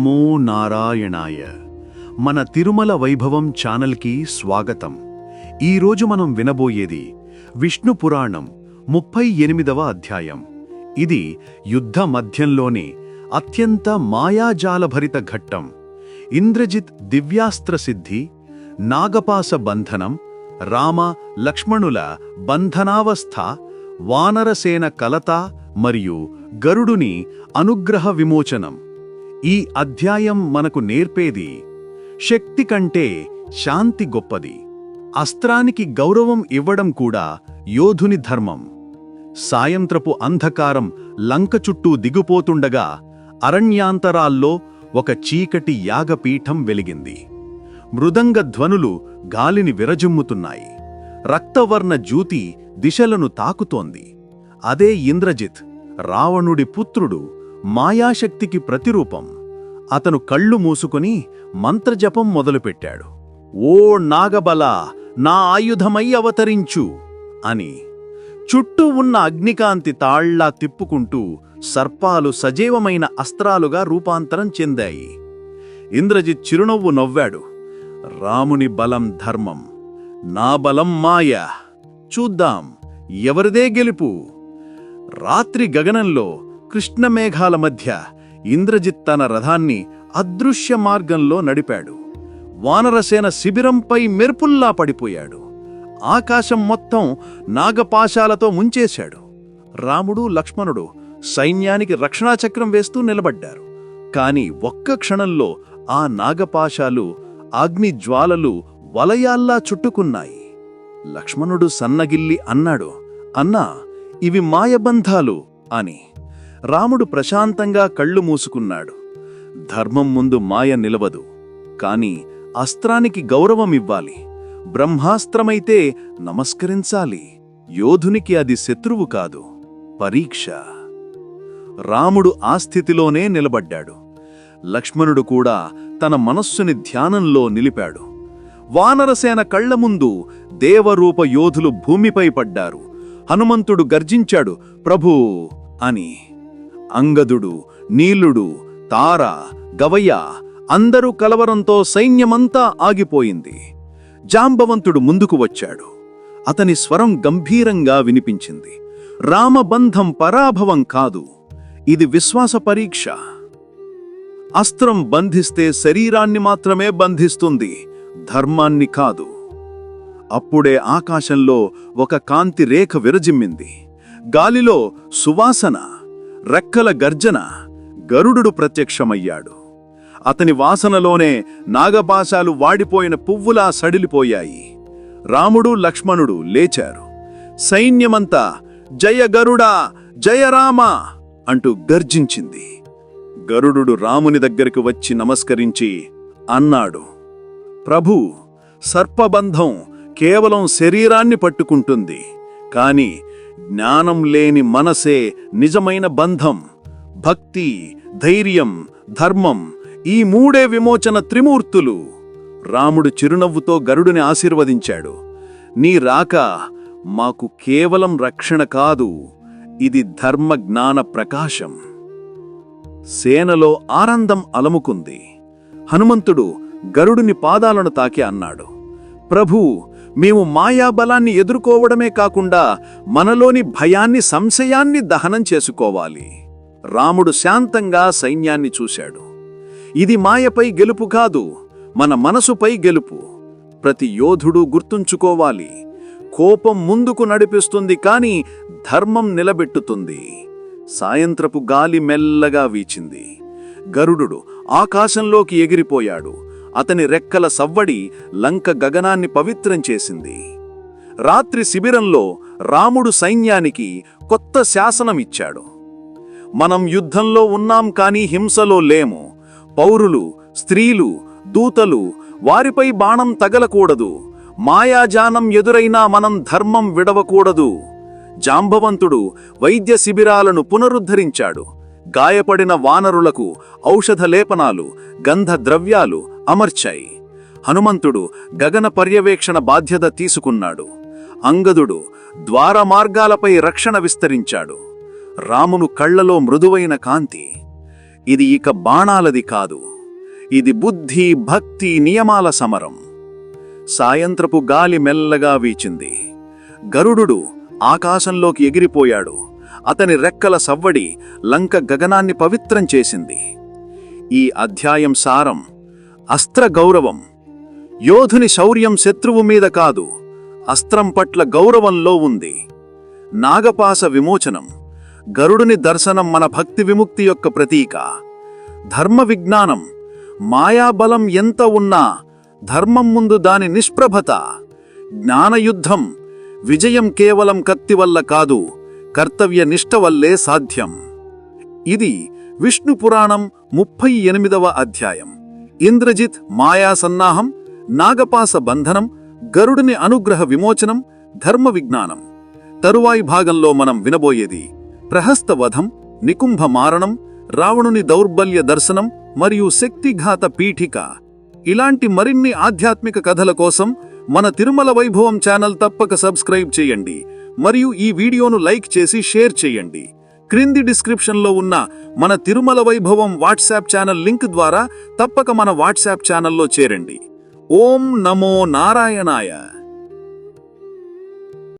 నమో నారాయణాయ. మన తిరుమల వైభవం ఛానల్కి స్వాగతం. ఈరోజు మనం వినబోయేది విష్ణు పురాణం ముప్పై ఎనిమిదవ అధ్యాయం. ఇది యుద్ధ మధ్యంలోని అత్యంత మాయాజాలభరిత ఘట్టం. ఇంద్రజిత్ దివ్యాస్త్ర సిద్ధి నాగపాస బంధనం రామ లక్ష్మణుల బంధనావస్థ వానరసేన కలత మరియు గరుడుని అనుగ్రహ విమోచనం. ఈ అధ్యాయం మనకు నేర్పేది శక్తి కంటే శాంతి గొప్పది. అస్త్రానికి గౌరవం ఇవ్వడం కూడా యోధుని ధర్మం. సాయంత్రపు అంధకారం లంక చుట్టూ దిగుపోతుండగా అరణ్యాంతరాల్లో ఒక చీకటి యాగపీఠం వెలిగింది. మృదంగ ధ్వనులు గాలిని విరజిమ్ముతున్నాయి. రక్తవర్ణ జ్యూతి దిశలను తాకుతోంది. అదే ఇంద్రజిత్ రావణుడి పుత్రుడు మాయాశక్తికి ప్రతిరూపం. అతను కళ్ళు మూసుకుని మంత్రజపం మొదలుపెట్టాడు. ఓ నాగబల నా ఆయుధమై అవతరించు అని. చుట్టూ ఉన్న అగ్నికాంతి తాళ్ళా తిప్పుకుంటూ సర్పాలు సజీవమైన అస్త్రాలుగా రూపాంతరం చెందాయి. ఇంద్రజిత్ చిరునవ్వు నవ్వాడు. రాముని బలం ధర్మం నా బలం మాయ. చూద్దాం ఎవరిదే గెలుపు? రాత్రి గగనంలో కృష్ణమేఘాల మధ్య ఇంద్రజిత్ తన రథాన్ని అదృశ్య మార్గంలో నడిపాడు. వానరసేన శిబిరంపై మెరుపుల్లా పడిపోయాడు. ఆకాశం మొత్తం నాగపాశాలతో ముంచేశాడు. రాముడు లక్ష్మణుడు సైన్యానికి రక్షణాచక్రం వేస్తూ నిలబడ్డారు. కాని ఒక్క క్షణంలో ఆ నాగపాశాలు అగ్నిజ్వాలలు వలయాల్లా చుట్టుకున్నాయి. లక్ష్మణుడు సన్నగిల్లి అన్నాడు అన్నా ఇవి మాయబంధాలు అని. రాముడు ప్రశాంతంగా కళ్ళు మూసుకున్నాడు. ధర్మం ముందు మాయ నిలవదు. కాని అస్త్రానికి గౌరవమివ్వాలి బ్రహ్మాస్త్రమైతే నమస్కరించాలి. యోధునికి అది శత్రువు కాదు. పరీక్ష. రాముడు ఆ స్థితిలోనే నిలబడ్డాడు. లక్ష్మణుడు కూడా తన మనస్సుని ధ్యానంలో నిలిపాడు. వానరసేన కళ్ళ ముందు దేవరూప యోధులు భూమిపై పడ్డారు. హనుమంతుడు గర్జించాడు ప్రభూ అని. అంగదుడు నీలుడు తార గవయ్య అందరూ కలవరంతో సైన్యమంతా ఆగిపోయింది. జాంబవంతుడు ముందుకు వచ్చాడు. అతని స్వరం గంభీరంగా వినిపించింది. రామబంధం పరాభవం కాదు. ఇది విశ్వాస పరీక్ష. అస్త్రం బంధిస్తే శరీరాన్ని మాత్రమే బంధిస్తుంది. ధర్మాన్ని కాదు. అప్పుడే ఆకాశంలో ఒక కాంతి రేఖ విరజిమ్మింది. గాలిలో సువాసన. రెక్కల గర్జన గరుడు ప్రత్యక్షమయ్యాడు. అతని వాసనలోనే నాగపాశాలు వాడిపోయిన పువ్వులా సడిలిపోయాయి. రాముడు లక్ష్మణుడు లేచారు. సైన్యమంతా జయ గరుడా జయరామ అంటూ గర్జించింది. గరుడు రాముని దగ్గరకు వచ్చి నమస్కరించి అన్నాడు ప్రభు సర్పబంధం కేవలం శరీరాన్ని పట్టుకుంటుంది. కాని జ్ఞానం లేని మనసే నిజమైన బంధం భక్తి ధైర్యం ధర్మం ఈ మూడే విమోచన త్రిమూర్తులు. రాముడు చిరునవ్వుతో గరుడుని ఆశీర్వదించాడు. నీ రాక మాకు కేవలం రక్షణ కాదు ఇది ధర్మ జ్ఞాన ప్రకాశం. సేనలో ఆనందం అలముకుంది. హనుమంతుడు గరుడుని పాదాలను తాకి అన్నాడు. ప్రభూ మేము మాయాబలాన్ని ఎదుర్కోవడమే కాకుండా మనలోని భయాన్ని సంశయాన్ని దహనం చేసుకోవాలి. రాముడు శాంతంగా సైన్యాన్ని చూశాడు. ఇది మాయపై గెలుపు కాదు మన మనసుపై గెలుపు. ప్రతి యోధుడు గుర్తుంచుకోవాలి కోపం ముందుకు నడిపిస్తుంది కాని ధర్మం నిలబెట్టుతుంది. సాయంత్రపు గాలి మెల్లగా వీచింది. గరుడు ఆకాశంలోకి ఎగిరిపోయాడు. అతని రెక్కల సవ్వడి లంక గగనాన్ని పవిత్రం చేసింది. రాత్రి శిబిరంలో రాముడు సైన్యానికి కొత్త శాసనమిచ్చాడు. మనం యుద్ధంలో ఉన్నాం కానీ హింసలో లేము. పౌరులు స్త్రీలు దూతలు వారిపై బాణం తగలకూడదు. మాయాజానం ఎదురైనా మనం ధర్మం విడవకూడదు. జాంబవంతుడు వైద్య శిబిరాలను పునరుద్ధరించాడు. గాయపడిన వానరులకు ఔషధ లేపనాలు గంధ ద్రవ్యాలు అమర్చాయి. హనుమంతుడు గగన పర్యవేక్షణ బాధ్యత తీసుకున్నాడు. అంగదుడు ద్వారమార్గాలపై రక్షణ విస్తరించాడు. రామును కళ్ళలో మృదువైన కాంతి. ఇది ఇక బాణాలది కాదు. ఇది బుద్ధి భక్తి నియమాల సమరం. సాయంత్రపు గాలి మెల్లగా వీచింది. గరుడు ఆకాశంలోకి ఎగిరిపోయాడు. అతని రెక్కల సవ్వడి లంక గగనాన్ని పవిత్రం చేసింది. ఈ అధ్యాయం సారం అస్త్ర గౌరవం యోధుని శౌర్యం శత్రువు మీద కాదు అస్త్రం పట్ల గౌరవంలో ఉంది. నాగపాస విమోచనం. గరుడుని దర్శనం మన భక్తి విముక్తి యొక్క ప్రతీక. ధర్మ విజ్ఞానం. మాయాబలం ఎంత ఉన్నా ధర్మం ముందు దాని నిష్ప్రభత. జ్ఞానయుద్ధం. విజయం కేవలం కత్తి వల్ల కాదు కర్తవ్య నిష్ట వల్లే సాధ్యం. ఇది విష్ణు పురాణం ముప్పై ఎనిమిదవ అధ్యాయం. ఇంద్రజిత్ మాయా సన్నాహం నాగపాస బంధనం గరుడిని అనుగ్రహ విమోచనం ధర్మ విజ్ఞానం. తరువాయి భాగంలో మనం వినబోయేది ప్రహస్త వధం నికుంభ మారణం రావణుని దౌర్బల్య దర్శనం మరియు శక్తిఘాత పీఠిక. ఇలాంటి మరిన్ని ఆధ్యాత్మిక కథల కోసం మన తిరుమల వైభవం ఛానల్ తప్పక సబ్స్క్రైబ్ చేయండి మరియు ఈ వీడియోను లైక్ చేసి షేర్ చేయండి. క్రింది డిస్క్రిప్షన్లో ఉన్న మన తిరుమల వైభవం వాట్సాప్ ఛానల్ లింక్ ద్వారా తప్పక మన వాట్సాప్ ఛానల్లో చేరండి. ఓం నమో నారాయణాయ.